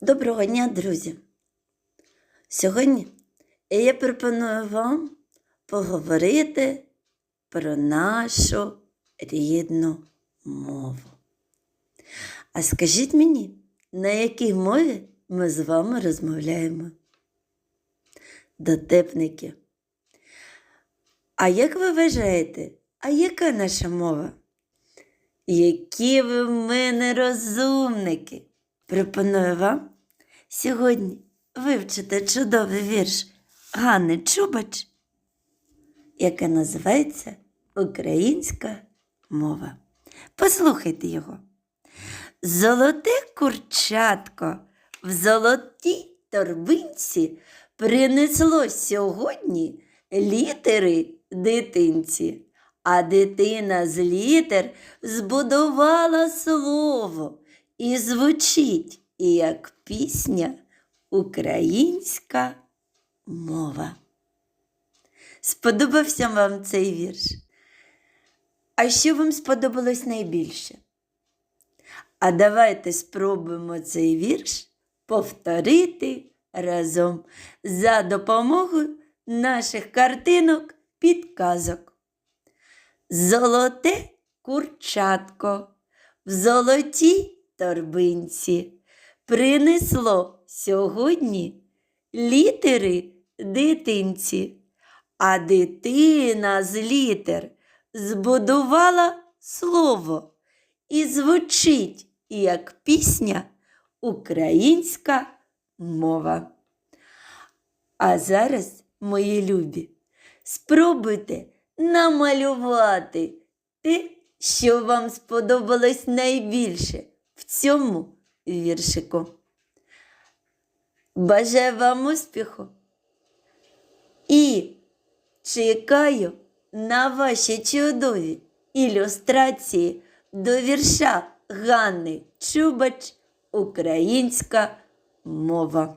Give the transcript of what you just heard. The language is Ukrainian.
Доброго дня, друзі! Сьогодні я пропоную вам поговорити про нашу рідну мову. А скажіть мені, на якій мові ми з вами розмовляємо? Дотепники. А як ви вважаєте, а яка наша мова? Які ви в мене розумники! Пропоную вам сьогодні вивчити чудовий вірш Ганни Чубач, яке називається Українська мова. Послухайте його. Золоте курчатко в золотій торбинці принесло сьогодні літери дитинці, а дитина з літер збудувала слово і звучить як пісня українська мова. Сподобався вам цей вірш? А що вам сподобалось найбільше? А давайте спробуємо цей вірш повторити разом за допомогою наших картинок підказок. Золоте курчатко в золотій торбинці. Принесло сьогодні літери дитинці, а дитина з літер збудувала слово і звучить як пісня українська мова. А зараз, мої любі, спробуйте намалювати те, що вам сподобалось найбільше цьому віршику. Бажаю вам успіху і чекаю на ваші чудові ілюстрації до вірша Ганни Чубач Українська мова.